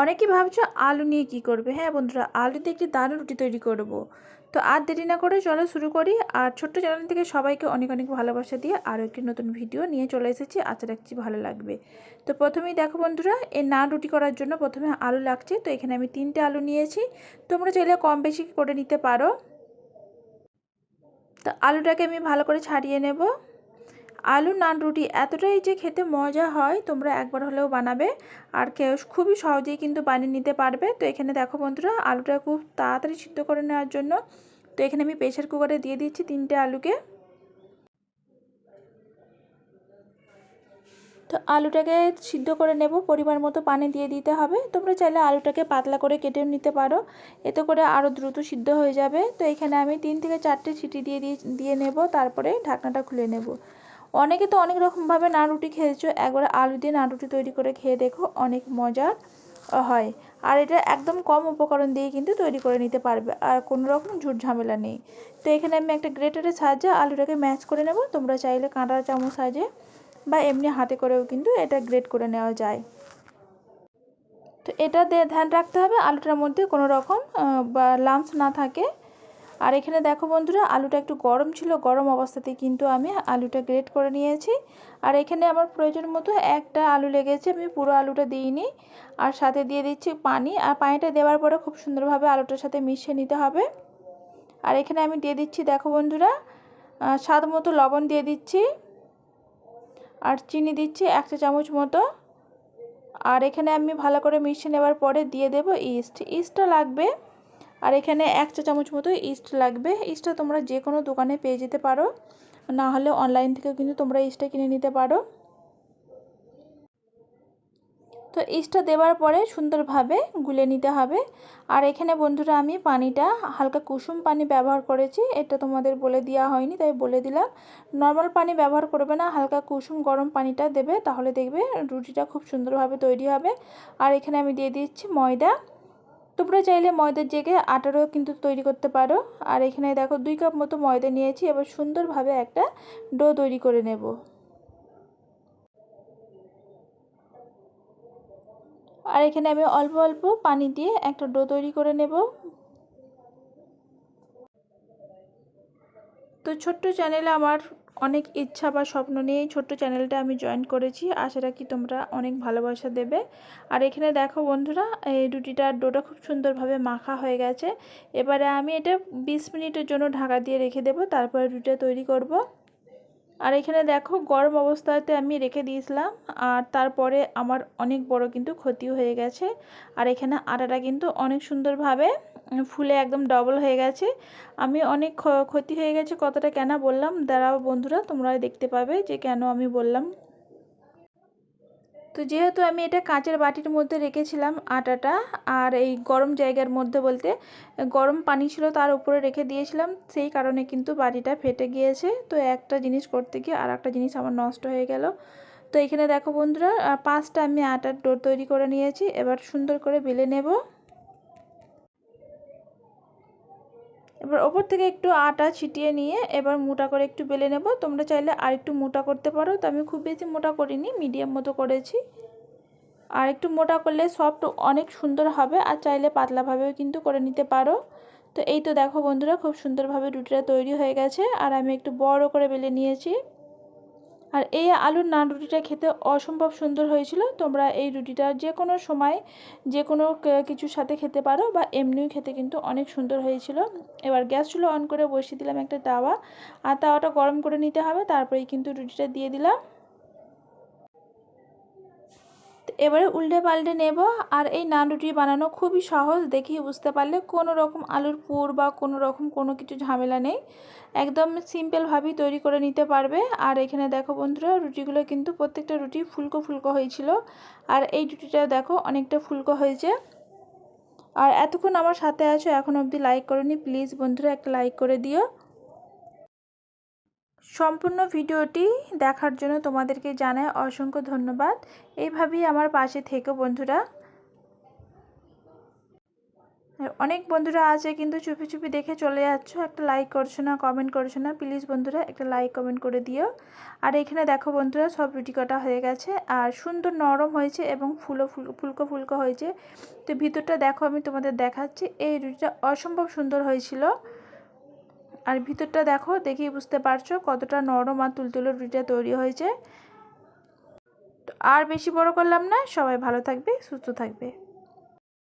অনেকেই ভাবছ আলু নিয়ে কি করবে? হ্যাঁ বন্ধুরা আলু দিয়ে একটি দারুণ রুটি তৈরি করব। তো আর দেরি না করে চলো শুরু করি। আর ছোট্ট চ্যানেল থেকে সবাইকে অনেক অনেক ভালোবাসা দিয়ে আরও একটি নতুন ভিডিও নিয়ে চলে এসেছি। আশা রাখছি ভালো লাগবে। তো প্রথমেই দেখো বন্ধুরা এই নান রুটি করার জন্য প্রথমে আলু লাগছে। তো এখানে আমি তিনটে আলু নিয়েছি। তোমরা চাইলে কম বেশি করে নিতে পারো। তো আলুটাকে আমি ভালো করে ছাড়িয়ে নেব। আলু নান রুটি এতটাই যে খেতে মজা হয়, তোমরা একবার হলেও বানাবে। আর কেউ খুবই সহজেই কিন্তু বানিয়ে নিতে পারবে। তো এখানে দেখো বন্ধুরা, আলুটা খুব তাড়াতাড়ি সিদ্ধ করে নেওয়ার জন্য। তো এখানে আমি প্রেশার কুকারে দিয়ে দিচ্ছি তিনটে আলুকে। তো আলুটাকে সিদ্ধ করে নেব, পরিমাণ মতো পানি দিয়ে দিতে হবে। তোমরা চাইলে আলুটাকে পাতলা করে কেটেও নিতে পারো। এতে করে আরও দ্রুত সিদ্ধ হয়ে যাবে। তো এখানে আমি তিন থেকে চারটে সিটি দিয়ে দিয়ে নেব, তারপরে ঢাকনাটা খুলে নেব। অনেকে তো অনেক রকমভাবে না রুটি খেয়েছো, একবার আলু দিয়ে না রুটি তৈরি করে খেয়ে দেখো অনেক মজার হয়। আর এটা একদম কম উপকরণ দিয়ে কিন্তু তৈরি করে নিতে পারবে, আর কোনো রকম ঝুট ঝামেলা নেই। তো এখানে আমি একটা গ্রেটারের সাহায্যে আলুটাকে ম্যাচ করে নেব, তোমরা চাইলে কাঁটা চামচ সাহায্যে বা এমনি হাতে করেও কিন্তু এটা গ্রেট করে নেওয়া যায়। তো এটা দিয়ে ধ্যান রাখতে হবে, আলুটার মধ্যে কোনো রকম বা লামস না থাকে। আর এখানে দেখো বন্ধুরা, আলুটা একটু গরম ছিল, গরম অবস্থাতে কিন্তু আমি আলুটা গ্রেট করে নিয়েছি। আর এখানে আমার প্রয়োজন মতো একটা আলু লেগেছে, আমি পুরো আলুটা দিইনি। আর সাথে দিয়ে দিচ্ছি পানি, আর পানিটা দেওয়ার পরে খুব সুন্দরভাবে আলুটার সাথে মিশিয়ে নিতে হবে। আর এখানে আমি দিয়ে দিচ্ছি, দেখো বন্ধুরা স্বাদ মতো লবণ দিয়ে দিচ্ছি। আর চিনি দিচ্ছি এক চা চামচ মতো। আর এখানে আমি ভালো করে মিশিয়ে নেওয়ার পরে দিয়ে দেব ইস্ট। ইস্টটা লাগবে আর এখানে এক চা চামচ মতো ইস্ট লাগবে। ইস্টটা তোমরা যে কোনো দোকানে পেয়ে যেতে পারো। না হলে অনলাইন থেকেও কিন্তু তোমরা ইস্টটা কিনে নিতে পারো। তো ইস্টটা দেওয়ার পরে সুন্দরভাবে গুলে নিতে হবে। আর এখানে বন্ধুরা আমি পানিটা, হালকা কুসুম পানি ব্যবহার করেছি। এটা তোমাদের বলে দেওয়া হয়নি, তাই বলে দিলাম। নর্মাল পানি ব্যবহার করবে না, হালকা কুসুম গরম পানিটা দেবে, তাহলে দেখবে রুটিটা খুব সুন্দরভাবে তৈরি হবে। আর এখানে আমি দিয়ে দিচ্ছি ময়দা। তোমরা চাইলে ময়দার জায়গায় আটারও কিন্তু তৈরি করতে পারো। আর এখানে দেখো দুই কাপ মতো ময়দা নিয়েছি, এবার সুন্দরভাবে একটা ডো তৈরি করে নেব। আর এখানে আমি অল্প অল্প পানি দিয়ে একটা ডো তৈরি করে নেব। তো ছোট্ট চ্যানেলে আমার অনেক ইচ্ছা বা স্বপ্ন নিয়ে এই ছোট্ট চ্যানেলটা আমি জয়েন করেছি। আশা রাখি তোমরা অনেক ভালোবাসা দেবে। আর এখানে দেখো বন্ধুরা, এই রুটিটার ডোটা খুব সুন্দরভাবে মাখা হয়ে গেছে। এবারে আমি এটা বিশ মিনিটের জন্য ঢাকা দিয়ে রেখে দেবো, তারপরে রুটিটা তৈরি করব। আর এখানে দেখো গরম অবস্থাতে আমি রেখে দিয়েছিলাম, আর তারপরে আমার অনেক বড় কিন্তু ক্ষতি হয়ে গেছে। আর এখানে আটাটা কিন্তু অনেক সুন্দরভাবে ফুলে একদম ডবল হয়ে গেছে। আমি অনেক ক্ষতি হয়ে গেছে, কতটা কেন বললাম। দাঁড়াও বন্ধুরা তোমরা দেখতে পাবে যে কেন আমি বললাম। তো যেহেতু আমি এটা কাঁচের বাটির মধ্যে রেখেছিলাম আটাটা, আর এই গরম জায়গার মধ্যে বলতে গরম পানি ছিল তার উপরে রেখে দিয়েছিলাম, সেই কারণে কিন্তু বাটিটা ফেটে গিয়েছে। তো একটা জিনিস করতে গিয়ে আর একটা জিনিস আমার নষ্ট হয়ে গেল। তো এখানে দেখো বন্ধুরা পাঁচটা আমি আটার ডোর তৈরি করে নিয়েছি, এবার সুন্দর করে বেলে নেব। এবার ওপর থেকে একটু আটা ছিটিয়ে নিয়ে এবার মোটা করে একটু বেলে নেব। তোমরা চাইলে আর একটু মোটা করতে পারো। তো আমি খুব বেশি মোটা করিনি, মিডিয়াম মতো করেছি। আর একটু মোটা করলে সফট অনেক সুন্দর হবে আর চাইলে পাতলাভাবেও কিন্তু করে নিতে পারো। তো এই তো দেখো বন্ধুরা, খুব সুন্দরভাবে রুটিটা তৈরি হয়ে গেছে। আর আমি একটু বড় করে বেলে নিয়েছি। আর এই আলুর নান রুটিটা খেতে অসম্ভব সুন্দর হয়েছিল। তোমরা এই রুটিটা যে কোনো সময় যে কোনো কিছুর সাথে খেতে পারো বা এমনিও খেতে কিন্তু অনেক সুন্দর হয়েছিল। এবার গ্যাস চুলো অন করে বসিয়ে দিলাম একটা তাওয়া। আর তাওয়াটা গরম করে নিতে হবে, তারপরেই কিন্তু রুটিটা দিয়ে দিলাম। এবারে উল্টে পাল্টে নেব আর এই নান রুটি বানানো খুবই সহজ দেখিয়ে বুঝতে পারলে কোনো রকম আলুর পুর বা কোনো রকম কোনো কিছু ঝামেলা নেই। একদম সিম্পলভাবেই তৈরি করে নিতে পারবে। আর এখানে দেখো বন্ধুরা, রুটিগুলো কিন্তু প্রত্যেকটা রুটি ফুলকো ফুলকো হয়েছিল। আর এই রুটিটা দেখো অনেকটা ফুলকো হয়েছে। আর এতক্ষণ আমার সাথে আছো, এখন অবধি লাইক করনি প্লিজ বন্ধুরা একটা লাইক করে দিও। সম্পূর্ণ ভিডিওটি দেখার জন্য তোমাদেরকে জানাই অসংখ্য ধন্যবাদ। এইভাবেই আমার পাশে থেকো বন্ধুরা। অনেক বন্ধুরা আছে কিন্তু চুপি চুপি দেখে চলে যাচ্ছ। একটা লাইক করছ না কমেন্ট করছ না প্লিজ বন্ধুরা একটা লাইক কমেন্ট করে দিও। আর এখানে দেখো বন্ধুরা সব রুটি কটা হয়ে গেছে। আর সুন্দর নরম হয়েছে এবং ফুলো, ফুলকো ফুলকো হয়েছে। তো ভিতরটা দেখো আমি তোমাদের দেখাচ্ছি। এই রুটিটা অসম্ভব সুন্দর হয়েছিল। আর ভিতরটা দেখো দেখি বুঝতে পারছ কতটা নরম আর তুলতুলো রুটিটা তৈরি হয়েছে। আর বেশি বড় করলাম না, সবাই ভালো থাকবে, সুস্থ থাকবে।